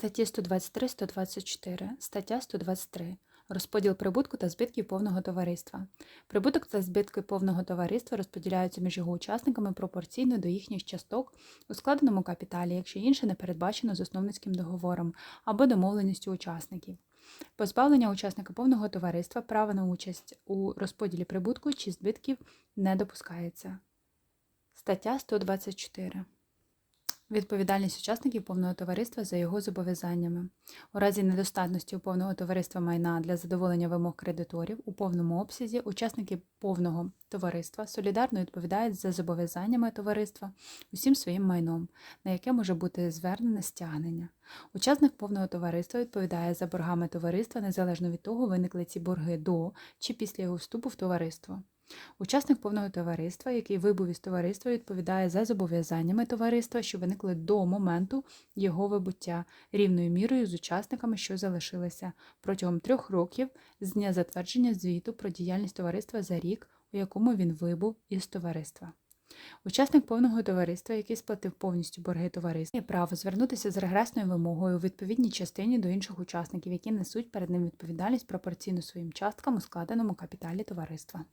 Статті 123-124, стаття 123. Розподіл прибутку та збитків повного товариства. Прибуток та збитки повного товариства розподіляються між його учасниками пропорційно до їхніх часток у складеному капіталі, якщо інше не передбачено засновницьким договором або домовленістю учасників. Позбавлення учасника повного товариства права на участь у розподілі прибутку чи збитків не допускається. Стаття 124. Відповідальність учасників повного товариства за його зобов'язаннями. У разі недостатності у повного товариства майна для задоволення вимог кредиторів у повному обсязі учасники повного товариства солідарно відповідають за зобов'язаннями товариства усім своїм майном, на яке може бути звернене стягнення. Учасник повного товариства відповідає за боргами товариства незалежно від того, виникли ці борги до чи після його вступу в товариство. Учасник повного товариства, який вибув із товариства, відповідає за зобов'язаннями товариства, що виникли до моменту його вибуття, рівною мірою з учасниками, що залишилися протягом трьох років з дня затвердження звіту про діяльність товариства за рік, у якому він вибув із товариства. Учасник повного товариства, який сплатив повністю борги товариства, має право звернутися з регресною вимогою у відповідній частині до інших учасників, які несуть перед ним відповідальність пропорційно своїм часткам у складеному капіталі товариства.